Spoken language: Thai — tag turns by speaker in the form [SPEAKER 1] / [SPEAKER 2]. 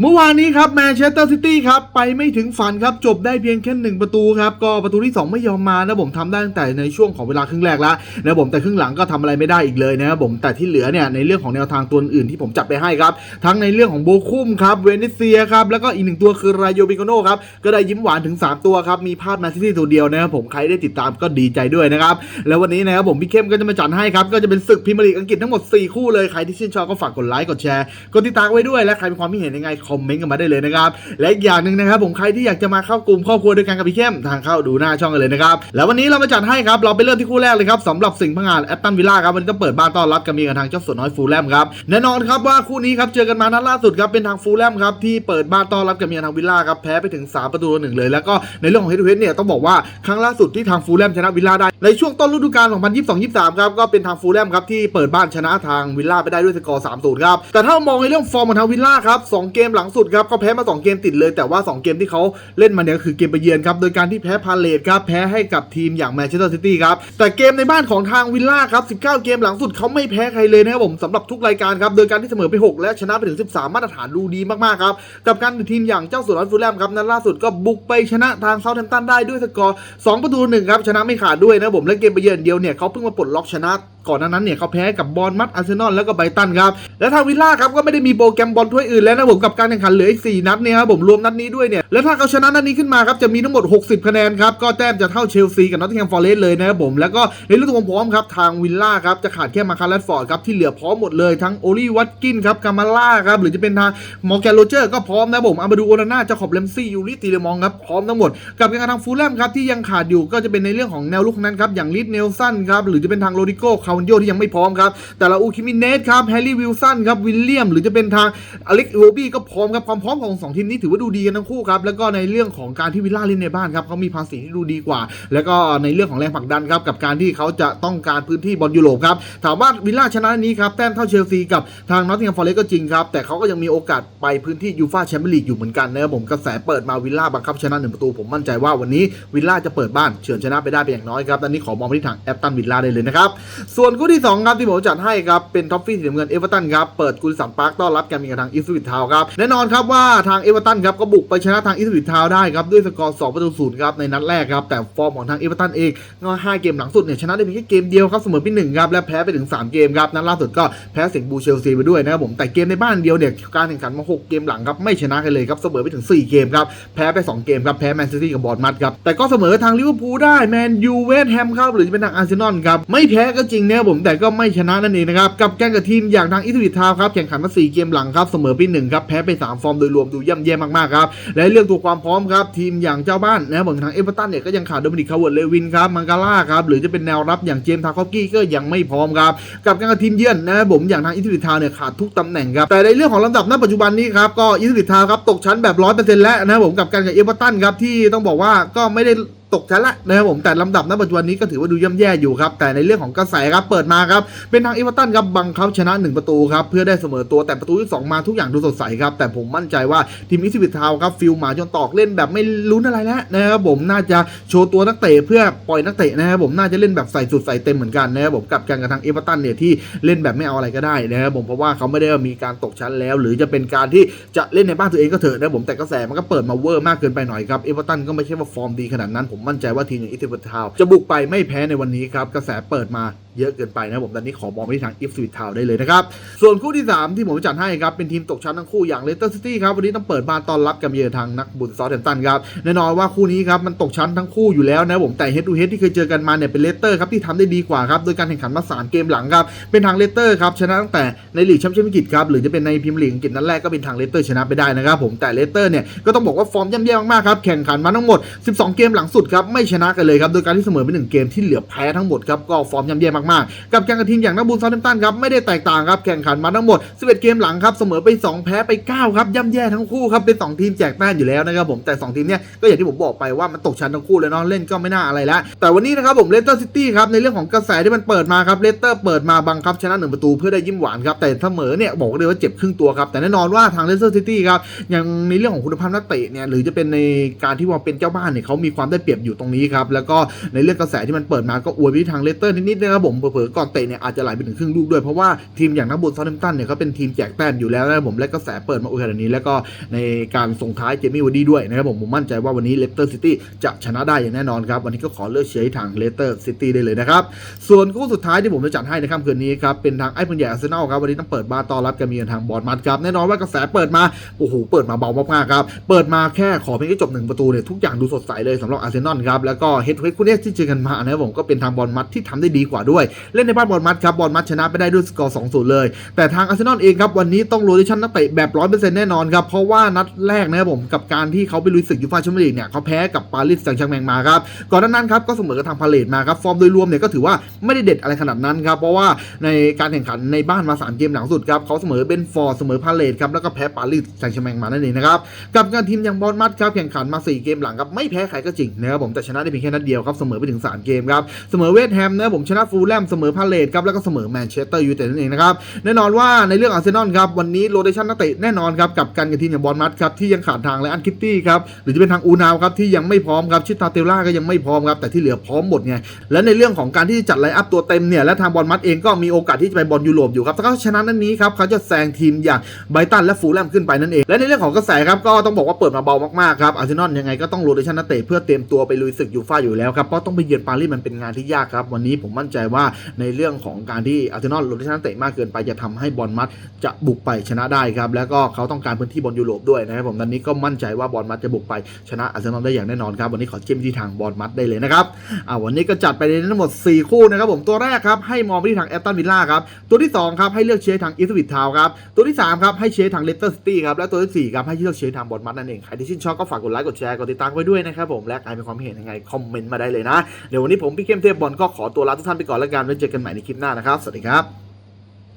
[SPEAKER 1] เมื่อวานนี้ครับแมนเชสเตอร์ซิตี้ครับไปไม่ถึงฝันครับจบได้เพียงแค่หนึ่งประตูครับก็ประตูที่ 2 ไม่ยอมมานะผมทำได้ตั้งแต่ในช่วงของเวลาครึ่งแรกแล้วนะผมแต่ครึ่งหลังก็ทำอะไรไม่ได้อีกเลยนะครับผมแต่ที่เหลือเนี่ยในเรื่องของแนวทางตัวอื่นที่ผมจัดไปให้ครับ ทั้งในเรื่องของโบคุ้มครับเวเนเซียครับแล้วก็อีกหนึ่งตัวคือรายโยบิโกโนครับก็ได้ยิ้มหวานถึง 3 ตัวครับมีพลาดแมนซิตี้ตัวเดียวนะครับผมใครได้ติดตามก็ดีใจด้วยนะครับแล้ววันนี้นะครับผมพี่เข้มก็จะมาจัดให้ครับก็จะเป็นศึกพรีเมียร์ลีกอังกฤษทั้งหมด4คู่เลยใครที่ชื่นชอบก็ฝากกดไลค์กดแชร์กดติดตามไว้ด้วยและใครมีความคิดเห็นยังไงคอมเมนต์กันมาได้เลยนะครับ และอีกอย่างหนึ่งนะครับผมใครที่อยากจะมาเข้ากลุ่มครอบครัวด้วยกันกับพี่เข้มทางเข้าดูหน้าช่องกันเลยนะครับแล้ววันนี้เรามาจัดให้ครับเราไปเริ่มที่คู่แรกเลยครับสำหรับสิงห์พังงานแอตตันวิลล่าครับวันนี้ก็เปิดบ้านต้อนรับกันมีกับทางเจ้าสวน้อยฟูลแลมครับแน่นอนครับว่าคู่นี้ครับเจอกันมานัดล่าสุดครับเป็นทางฟูลแลมครับที่เปิดบ้านต้อนรับกันมีกับทางวิลล่าครับแพ้ไปถึง 3 ประตูต่อหนึ่งเลย แล้วก็ในเรื่องของเฮดเฮดเนี่ยต้องบอกว่าครั้งล่าสุดที่ทางฟูลแลมชนะวิลล่าได้ในช่วงต้นฤดูกาล2022-23ครับก็เป็นทางฟูลแลมครับที่เปิดบ้านชนะทางวิลล่าไปได้ด้วยสกอร์3-0ครับแต่ถ้ามองในเรื่องฟอร์มของทางวิลล่าครับสองเกมหลังสุดครับเขาแพ้มา2เกมติดเลย แต่ว่า 2 เกมที่เขาเล่นมาเนี่ยก็คือเกมไปเยือนครับโดยการที่แพ้พาเลตครับแพ้ให้กับทีมอย่างแมนเชสเตอร์ซิตี้ครับแต่เกมในบ้านของทางวิลล่าครับ 19 เกมหลังสุดเขาไม่แพ้ใครเลยนะครับผมสำหรับทุกรายการครับโดยการที่เสมอไป 6 และชนะไปถึง 13 มาตรฐานดูดีมากๆครับกับการทีมอย่างเจ้าสุรนฟูลแลมครับนัดล่าสุดก็บุกไปชนะทางเซาท์แฮมป์ตันได้ด้วยสกอร์2ประตูหนึ่งครับชนะไม่ขาดด้วยนะครับผมและเกมไปเยือนเดียวเนี่ยเขาเพิ่งมาปลดล็อกชนะ ก่อนหน้านั้นเนี่ยเขาแพ้กับบอลมัดอาร์เซนอลแล้วก็ไบตันครับและทางวิลล่าครับก็ไม่ได้มีโปรแกรมบอลถ้วยอื่นแล้วนะผมกับการแข่งขันเหลืออีก4นัดเนี่ยครับผมรวมนัดนี้ด้วยเนี่ยและถ้าเขาชนะนัดนี้ขึ้นมาครับจะมีทั้งหมด 60 คะแนนครับก็แต้มจะเท่าเชลซีกับนอตติงแฮมฟอร์เรสต์เลยนะครับผมแล้วก็ในเรื่องของความพร้อมครับทางวิลล่าครับจะขาดแค่มาคาร์ลฟอร์ดครับที่เหลือพร้อมหมดเลยทั้งโอลีวัตกินครับกามาล่าครับหรือจะเป็นทางมอร์แกนโรเจอร์ก็พร้อมนะผมอามาดูโอนาน่าจะขอบเลมซี่ยูริตีเลมองครับพร้อมทั้งหมดกับการทางฟูลแลมครับที่ยังขาดอยู่ก็จะเป็นในเรื่องของแนวลุกนั้นครับอย่างลิดเนลสันครับหรือจะเป็นทางโรดิโก้คาวันโยที่ยังไม่พร้อมครับ แต่ละอูคิมิเนสครับแฮร์รี่วิลสันครับวิลเลียม หรือจะเป็นทางอเล็กโรบี้ก็พร้อมครับความพร้อมของสองทีมนี้ถือว่าดูดีกันทั้งคู่ครับแล้วก็ในเรื่องของการที่วิลล่าเล่นในบ้านครับเขามีภาษีที่ดูดีกว่า แล้วก็ในเรื่องของแรงผลักดันครับกับการที่เขาจะต้องการพื้นที่บอลยุโรปครับถามว่าวิลล่าชนะนี้ครับแต้มเท่าเชลซีกับทางนอตติงแฮมฟอร์เรสต์ก็จริงครับแต่เขาก็ยังมีโอกาสไปพื้นที่ยูฟ่าแชมเปี้ยนลีกอยู่เหมือนกันนะครับผมกระแสเปิดมาวิลล่าบังคับชนะหนึ่งประตูผมมั่นใจว่าวันนี้วิลล่าจะเปิดบ้านเฉือนชนะไปได้เป็นอย่างน้อยครับตอนนี้ขอมองไปที่ทางแอปตันวิลล่าได้เลยนะครับส่วนวนคู่ที่สองครับที่ผมจัดให้ครับ เป็นท็อฟฟี่สีน้ำเงินเอเวอร์ตันครับ เปิดกุลสัมปาร์คต้อนรับการมีกับทางอิสวิตทาวครับ แน่นอนครับว่าทางเอเวอร์ตันครับก็บุกไปชนะทางอิสวิตทาวได้ครับ ด้วยสกอร์2ประตูศูนย์ครับในนัดแรกครับ แต่ฟอร์มของทางเอเวอร์ตันเองก็ห้าเกมหลังสุดเนี่ยชนะได้เพียงแค่เกมเดียวครับเสมอไปหนึ่งครับและแพ้ไปถึง 3 เกมครับนัดล่าสุดก็แพ้สิงบูเชลซีไปด้วยนะครับผมแต่เกมในบ้านเดียวเนี่ยการแข่งขันมา 6 เกมหลังครับไม่ชนะกันเลยครับเสมอไปถึง 4 เกมครับแพ้ไป 2 เกมครับแพ้แมนซิตี้กับบอร์ดมัดครับแต่ก็เสมอทางลิเวอร์พูลได้แมนยูเวสแฮมครับหรือจะเป็นทางอาร์เซนอลครับไม่แพ้ก็จริงนะครับผมแต่ก็ไม่ชนะนั่นเองนะครับกับการกับทีมอย่างทางอิสวิตทาวครับแข่งขันมา4เกมหลังครับเสมอไป1ครับแพ้ไป3ฟอร์มโดยรวมดูย่ำแย่มากๆครับและเรื่องตัวความพร้อมครับทีมอย่างเจ้าบ้านนะครับผมทางเอเวอร์ตันเนี่ยก็ยังขาดโดมินิกคาร์เวิร์ดเลวินครับมังกาล่าครับหรือจะเป็นแนวรับอย่างเจมส์ทาคอกี้ก็ยังไม่พร้อมครับกับการกับทีมเยือนนะครับผมอย่างทางอิสวิตทาวเนี่ยขาดทุกตำแหน่งครับแต่ในเรื่องของลำดับณปัจจุบันนี้ครับก็อิสวิตทาวครับตกชั้นแบบร้อยเปอร์เซ็นต์แล้วนะครับผมกับการกับเอเวอร์ตันครับที่ต้องบอกว่าก็ไม่ได้ ตกชั้นละนะครับผมแต่ลำดับณปัจจุบันนี้ก็ถือว่าดูย่ำแย่อยู่ครับแต่ในเรื่องของกระแสครับเปิดมาครับเป็นทางเอเวอร์ตันครับบังคับชนะ 1 ประตูครับเพื่อได้เสมอตัวแต่ประตูที่ 2 มาทุกอย่างดูสดใสครับแต่ผมมั่นใจว่าทีมอิสวิทาวครับฟิลมาจนตอกเล่นแบบไม่ลุ้นอะไรแล้วนะครับผมน่าจะโชว์ตัวนักเตะเพื่อปล่อยนักเตะนะครับผมน่าจะเล่นแบบใส่สุดใส่เต็มเหมือนกันนะครับผมกับการกระทางเอเวอร์ตันเนี่ยที่เล่นแบบไม่เอาอะไรก็ได้นะครับผมเพราะว่าเขาไม่ได้มีการตกชั้นแล้ว หรือจะเป็นการที่จะเล่นในบ้านตัวเองก็เถอะนะครับผมแต่กระแสมันก็เปิดมาเวอร์มากเกินไปหน่อยครับเอเวอร์ตันก็ไม่ใช่ว่าฟอร์มดีขนาดนั้นผมมั่นใจว่าทีมอย่างอิตทาวจะบุกไปไม่แพ้ในวันนี้ครับกระแสเปิดมา เยอะเกินไปนะผมตอนนี้ขอมองไปที่ทางอิฟสวิตทาวได้เลยนะครับ ส่วนคู่ที่ 3 ที่ผมจัดให้ครับ เป็นทีมตกชั้นทั้งคู่อย่างเลสเตอร์ซิตี้ครับ วันนี้ต้องเปิดบ้านต้อนรับกับเยือนทางนักบุญซอสแฮมตันครับ แน่นอนว่าคู่นี้ครับ มันตกชั้นทั้งคู่อยู่แล้วนะผมแต่เฮด o ูเฮดที่เคยเจอกันมาเนี่ยเป็นเลสเตอร์ครับที่ทำได้ดีกว่าครับโดยการแข่งขันมา3เกมหลังครับเป็นทางเลสเตอร์ครับชนะตั้งแต่ในลีกแชมเปี้ยนส์ลีกครับหรือจะเป็นในพรีเมียร์ลีกอังกฤษนัดแรกก็เป็นทางเลสเตอร์ชนะไปได้นะครับผมแต่เลสเตอร์เนี่ยก็ต้องบอกว่าฟอร์มย่ำแย่มากๆครับแข่งขันมาทั้งหมด 12 เกมหลังสุดครับไม่ชนะกันเลยครับโดยการที่เสมอไปหนึ่งเกมที่เหลือแพ้ทั้งหมดครับก็ฟอร์มย่ำแย่มากๆ กับการกระทีมอย่างนักบุญซาซาเทมตันครับไม่ได้แตกต่างครับแข่งขันมาทั้งหมด 11 เกมหลังครับเสมอไป 2 แพ้ไป 9 ครับย่ำแย่ทั้งคู่ครับเป็น 2 ทีมแจกแต้มอยู่แล้วนะครับผมแต่ 2 ทีมเนี้ยก็อย่างที่ผมบอกไปว่ามันตกชั้นทั้งคู่เลยเนาะเล่นก็ไม่น่าอะไรแล้วแต่วันนี้นะครับผมเลสเตอร์ซิตี้ครับในเรื่องของกระแสที่มันเปิดมาครับเลสเตอร์เปิดมาบังคับชนะหนึ่งประตูเพื่อได้ยิ้มหวานครับแต่เสมอเนี่ยบอกเลยว่าเจ็บครึ่งตัวครับแต่แน่นอนว่าทางเลสเตอร์ซิตี้ครับอย่างในเรื่องของคุณภาพนักเตะเนี่ยหรือจะเป็นในการที่ว่าเป็นเจ้าบ้านเนี่ยเขามีความได้เปรียบอยู่ตรงนี้ครับแล้วก็ในเรื่องกระแสที่มันเปิดมาก็อวยไปที่ทางเลสเตอร์นิดๆนะครับผมผมเผลอๆก่อนเตะเนี่ยอาจจะไหลไปถึงครึ่งลูกด้วยเพราะว่าทีมอย่างนักบุญซา u ์ h ตันเนี่ยเขาเป็นทีมแจกแต้มอยู่แล้วนะครับผมและกระแสเปิดมาโอเคขนาดนี้ แล้วก็ในการส่งท้ายเจมี่วอร์ดี้ด้วยนะครับผมผมมั่นใจว่าวันนี้เลสเตอร์ซิตี้จะชนะได้อย่างแน่นอนครับวันนี้ก็ขอเลือกเชียร์ให้ทางเลสเตอร์ซิตี้ได้เลยนะครับส่วนคู่สุดท้ายที่ผมจะจัดให้ในค่ำคืนนี้ครับเป็นทางไอ้พลใหญ่อาร์เซนอลครับวันนี้ต้องเปิดบ้านต้อนรับกันมีทางบอลมัดครับแน่นอนว่ากระแสเปิดมาโอ้โหเปิดมาเบามากๆครับเปิดมาแค่ขอเพียงแค่จบหนึ่งประตูเนี่ยทุกอย่างดูสดใสเลยสำหรับอาร์เซนอลครับแล้วก็เฮดเฮดคู่นี้ที่เจอกันมานะผมก็เป็นทางบอลมัดที่ทำได้ดีกว่าด้วยเล่นในบ้านบอลมัดครับบอลมัดชนะไปได้ด้วยสกอร์ 2-0 เลย แต่ทางอาร์เซนอลเองครับวันนี้ต้องโรเตชันนักเตะแบบ 100%แน่นอนครับเพราะว่านัดแรกนะครับผมกับการที่เขาไปลุยศึกยูฟ่าแชมเปี้ยนลีกเนี่ยเขาแพ้กับปารีสแซงต์แชร์แมงมาครับก่อนหน้านั้นครับก็เสมอกับทางพาเลตมาครับฟอร์มโดยรวมเนี่ยก็ถือว่าไม่ได้เด็ดอะไรขนาดนั้นครับเพราะว่าในการแข่งขันในบ้านมาสามเกมหลังสุดครับเขาเสมอเบนฟอร์เสมอพาเลตครับแล้วก็แพ้ปารีสแซงต์แชร์แมงมานั่นเองนะครับกับการทีมอย่างบอลมัดครับแข่งขันมาสี่เกมหลังครับไม่แพ้ใครก็จริงนะครับผมแต่ชนะได้เพียงแค่นัดเดียวครับเสมอไปถึงสามเกมครับเสมอเวสต์แฮมนะผมชนะฟูลแลมเสมอพาเลตครับแล้วก็เสมอแมนเชสเตอร์ยูไนเต็ดนั่นเองนะครับแน่นอนว่าในเรื่องอาร์เซนอลครับวันนี้โรเตชันนักเตะแน่นอนครับกับการกับทีมอย่างบอลมัดครับที่ยังขาดทางและอันคิตตี้ครับหรือจะเป็นทางอูนาวครับที่ยังไม่พร้อมครับชิตาเตล่าก็ยังไม่พร้อมครับแต่ที่เหลือพร้อมหมดไงและในเรื่องของการที่จัดไลน์อัพตัวเต็มเนี่ยและทางบอลมัดเองก็มีโอกาสที่จะไปบอลยุโรปอยู่ครับถ้าเขาชนะนัดนนี้ครับเขาจะแซงทีมอย่างไบรตันและฟูลแลมขึ้นไปนั่นเองและในเรื่องของกระแสครับก็ต้องบอกว่าเปิดมาเบามากๆครับอาร์เซนอลยังไงก็ต้องโรเตชันนักเตะเพื่อเตรียมตัวไปลุยศึกยูฟ่าอยู่แล้วครับเพราะต้องไปเยือนปารีสมันเป็นงานที่ยากครับวันนี้ผมมั่นใจว่าาในเรื่องของการที่อาร์เซนอลโรเตชันนักเตะมากเกินไปจะทำให้บอลมัดจะบุกไปชนะได้ครับ แล้วก็เขาต้องการพื้นที่บอลยุโรปด้วยนะครับผมตอนนี้ก็มั่นใจว่าบอลมัดจะบุกไปชนะอาร์เซนอลได้อย่างแน่นอนครับ วันนี้ขอจิ้มที่ทางบอลมัดได้เลยนะครับอ่าวันนี้ก็จัดไปในทั้งหมด 4 คู่นะครับผมตัวแรกครับให้มองไปที่ทางแอตตันวิลล่าครับตัวที่2ครับให้เลือกเชียร์ทางอีสวิตทาวครับตัวที่3ครับให้เชียร์ทางเลสเตอร์ซิตี้ครับและตัวที่สี่ครับให้เลือกเชียร์ทางบอลมัดนั่นเองใครที่ชื่นชอบก็ฝากกดไลค์กดแชร์กดติดตามไว้ด้วยนะครับผมและใครมีความเห็นยังไงคอมเมนต์มาได้เลยนะเดี๋ยววันนี้ผมพี่เข้มเทพบอลก็ขอตัวลาทุกท่านไปก่อนแล้วกันไว้เจอกันใหม่ในคลิปหน้านะครับ สวัสดีครับ